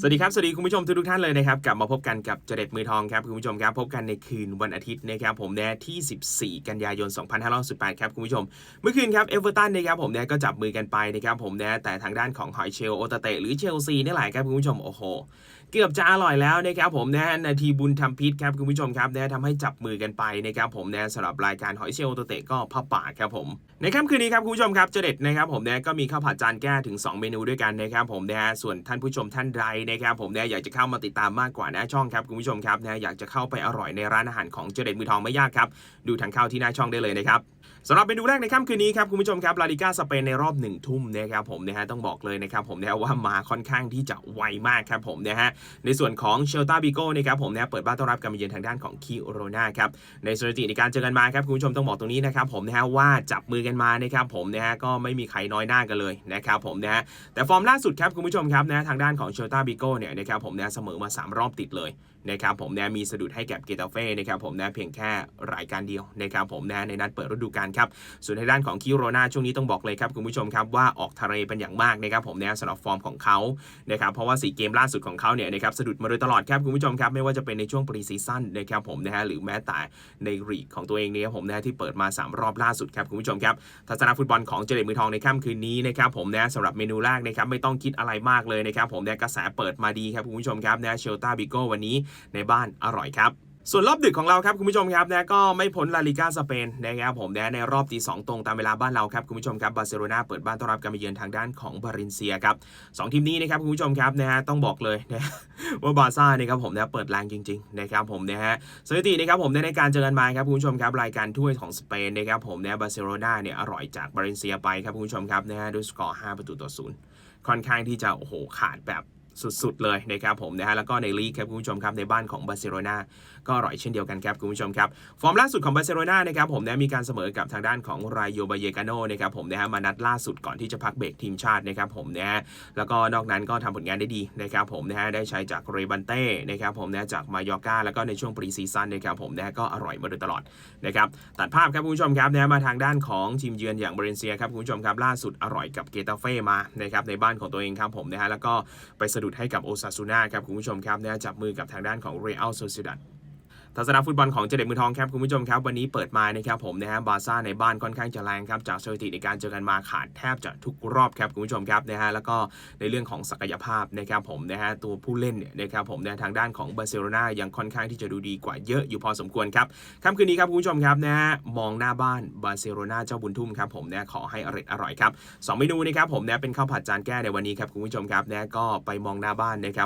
สวัสดีครับ สวัสดีคุณผู้ชมทุกท่านเลยนะครับ กลับมาพบกันกับเจเด็ดมือทองครับ คุณผู้ชมครับ พบกันในคืนวันอาทิตย์นะครับผมแน่ที่ 14 กันยายน 2518 ครับคุณผู้ชม เมื่อคืนครับเอเวอร์ตันนะครับผมแน่ก็จับมือกันไปนะครับผมแน่แต่ทางด้านของหอยเชลโอตาเตหรือเชลซีนี่แหละครับคุณผู้ชมโอ้โหเกือบจะอร่อยแล้วนะครับผมนะนาทีบุญทำพิษครับคุณผู้ชมครับนะทำให้จับมือกันไปนะครับผมนะสำหรับรายการหอยเชลล์ตัวเตะก็ผ้าป่าครับผม ในค่ำคืนนี้ครับคุณผู้ชมครับเจเด็ดนะครับผมนะก็มีข้าวผัดจานแก้ถึง 2 เมนูด้วยกันนะครับผมนะส่วนท่านผู้ชมท่านใดนะครับผมนะอยากจะเข้ามาติดตามมากกว่าน้าช่องครับคุณผู้ชมครับนะอยากจะเข้าไปอร่อยในร้านอาหารของเจเด็ดมือทองไม่ยากครับดูทางเข้าที่หน้าช่องได้เลยนะครับสำหรับเมนูแรกในค่ำคืนนี้ครับคุณผู้ชมครับลาลิก้าสเปนในรอบหนึ่งทุ่มนะครับผมนะฮะต้องบอกเลยนะครับผมนะว่ามาค่อนข้างที่จะไวมากครับผมนะฮะในส่วนของเชลตาบิโก้นะครับผมนะเปิดบ้านต้อนรับการมาเยือนทางด้านของคิโรนาครับในสถิติในการเจอกันมาครับคุณผู้ชมต้องบอกตรงนี้นะครับผมนะฮะว่าจับมือกันมานะครับผมนะฮะก็ไม่มีใครน้อยหน้ากันเลยนะครับผมนะฮะแต่ฟอร์มล่าสุดครับคุณผู้ชมครับนะทางด้านของเชลตาบิโก้เนี่ยนะครับผมนะเสมอมาสามรอบติดเลยนะครับผมนะมีสะดุดให้แกับเกตาเฟ่นะครับผมนะเพียงแค่รายการเดียวนะครับผมนะในนัดเปิดฤดูกาลครับส่วนในด้านของคิโรนาช่วงนี้ต้องบอกเลยครับคุณผู้ชมครับว่าออกทะเลเป็นอย่างมากนะครับผมนะสำหรับฟอร์มของเขานะครับเพราะว่า 4 เกมล่าสุดของเขาเนี่ยนะครับสะดุดมาโดยตลอดครับคุณผู้ชมครับไม่ว่าจะเป็นในช่วงปรีซีซั่นนะครับผมนะฮะหรือแม้แต่ในรีกของตัวเองเนี่ยผมนะฮะที่เปิดมา 3 รอบล่าสุดครับคุณผู้ชมครับทัศนฟุตบอลของเจเดมือทองในค่ำคืนนี้นะครับผมนะสำหรับเมนูแรกนะครับไม่ต้องคิดอะไรมากเลยนะครับผมนะกระแสเปิดิดมาดีครับคุณผู้ชมครับนะเชลตาบิโก้วันนี้ในบ้านอร่อยครับส่วนรอบดึกของเราครับคุณผู้ชมครับนะก็ไม่พ้นลาลิก้าสเปนนะครับผมนะในรอบตีสองตรงตามเวลาบ้านเราครับคุณผู้ชมครับบาร์เซโลนาเปิดบ้านต้อนรับการมาเยือนทางด้านของบารินเซียครับสองทีมนี้นะครับคุณผู้ชมครับนะฮะต้องบอกเลยนะว่าบาร์ซ่านะครับผมนะเปิดแรงจริงๆนะครับผมนะฮะสถิตินะครับผมในการเจอกันมาครับคุณผู้ชมครับรายการถ้วยของสเปนนะครับผมนะบาร์เซโลนาเนี่ยอร่อยจากบารินเซียไปครับคุณผู้ชมครับนะฮะด้วยสกอร์5ประตูต่อศูนย์ค่อนข้างที่จะโอ้โหขาดแบบ สุดๆเลยนะครับผมนะฮะแล้วก็ในลีกครับคุณผู้ชมครับในบ้านของบาร์เซโลนาก็อร่อยเช่นเดียวกันครับคุณผู้ชมครับฟอร์มล่าสุดของบาร์เซโลนานะครับผมนะมีการเสมอกับทางด้านของรายโยบาเยกาโนนะครับผมนะฮะมานัดล่าสุดก่อนที่จะพักเบรกทีมชาตินะครับผมนะฮะแล้วก็นอกนั้นก็ทำผลงานได้ดีนะครับผมนะฮะได้ใช้จากเรบันเต้นะครับผมนะจากมายอกาแล้วก็ในช่วงปรีซีซั่นนะครับผมนะฮะก็อร่อยมาโดยตลอดนะครับตัดภาพครับคุณผู้ชมครับนะมาทางด้านของทีมเยือนอย่างบาเลนเซียครับคุณผู้ชมครับล่าสุดอร่อยกับเกตาเฟ่มานะครับในบ้านของตัวเองครับผมนะฮะแล้วก็ไปสะดุดให้กับโอซาซูน่าครับคุณผู้ชมครับนะฮะจับมือกับทางด้านของเรอัลโซซิดัด ทัศนฟุตบอลของเจเด็ดมือทองครับคุณผู้ชมครับ วันนี้เปิดมานะครับผมนะฮะบาร์ซ่าในบ้านค่อนข้างจะแรงครับจากสถิติในการเจอกันมาขาดแทบจะทุกรอบครับคุณผู้ชมครับนะฮะแล้วก็ในเรื่องของศักยภาพนะครับผมนะฮะตัวผู้เล่นเนี่ยนะครับผมในทางด้านของบาร์เซโลนายังค่อนข้างที่จะดูดีกว่าเยอะอยู่พอสมควรครับค่ำคืนนี้ครับคุณผู้ชมครับนะฮะมองหน้าบ้านบาร์เซโลนาเจ้าบุญทุ่มครับผมนะขอให้อร่อยอร่อยครับสองเมนูนะครับผมนะเป็นข้าวผัดจานแก้ในวันนี้ครับคุณผู้ชมครับนะก็ไปมองหน้าบ้านนะครับ